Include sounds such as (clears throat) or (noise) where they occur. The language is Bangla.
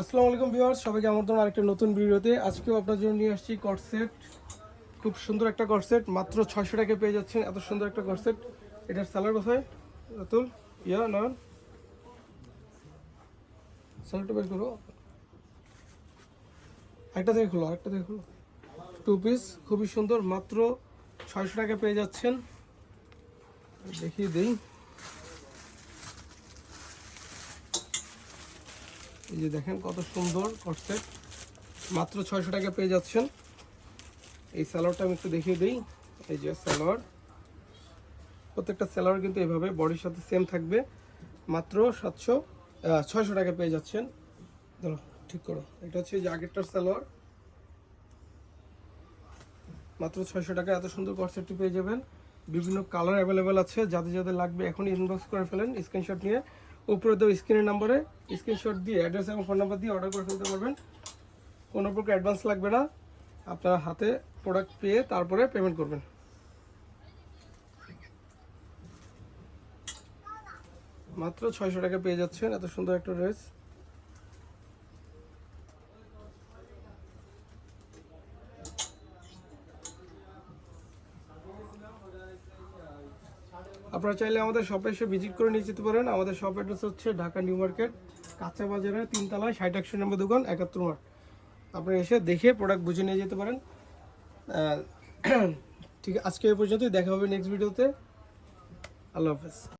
আসসালামু আলাইকুম ভিউয়ার্স সবাইকে আমন্ত্রণ আরেকটা নতুন ভিডিওতে আজকেও আপনার জন্য নিয়ে আসছি কটসেট খুব সুন্দর একটা কটসেট মাত্র ছয়শো টাকা পেয়ে যাচ্ছেন, এত সুন্দর একটা কটসেট এটার স্যালার কোথায়? রাতুল? ইয়া, নয়ন? স্যালারটা বের করো। একটা থেকে খোলো একটা থেকে টু পিস খুবই সুন্দর, মাত্র ছয়শো টাকা পেয়ে যাচ্ছেন। দেখিয়ে দিই। এই যে দেখেন কত সুন্দর কটসেট মাত্র ছয়শো টাকা পেয়ে যাচ্ছেন। এই স্যালোয়ারটা আমি একটু দেখিয়ে দিই। এই যে স্যালোয়ার প্রত্যেকটা স্যালোয়ার কিন্তু এভাবে বডির সাথে সেম থাকবে। মাত্র সাতশো ছয়শো টাকা পেয়ে যাচ্ছেন। ধরো, ঠিক করো। এটা হচ্ছে যে আগেরটার স্যালোয়ার মাত্র ছয়শো টাকা। এত সুন্দর কটসেটটি পেয়ে যাবেন। বিভিন্ন কালার অ্যাভেলেবেল আছে। যাদের যাদের লাগবে এখন ইনবক্স করে ফেলেন। স্ক্রিনশট নিয়ে উপরে তো স্ক্রিনের নাম্বারে স্ক্রিনশট দিয়ে অ্যাড্রেস এবং ফোন নাম্বার দিয়ে অর্ডার করে ফেলতে পারবেন। কোনো প্রকার অ্যাডভান্স লাগবে না। আপনারা হাতে প্রোডাক্ট পেয়ে তারপরে পেমেন্ট করবেন। মাত্র ছয়শো টাকা পেয়ে যাচ্ছেন। এত সুন্দর একটা ড্রেস আপনারা চাইলে আমাদের শপে এসে ভিজিট করে নিয়ে যেতে পারেন। আমাদের শপ অ্যাড্রেস হচ্ছে ঢাকা নিউ মার্কেট, কাঁচা বাজারে তিনতলায় ষাট একশো নম্বর দোকান, একাত্তর মাঠ আপনারা এসে দেখে প্রোডাক্ট বুঝে নিয়ে যেতে পারেন। (clears throat) ঠিক আজকে এই পর্যন্তই, দেখা হবে নেক্সট ভিডিওতে আল্লাহ হাফেজ।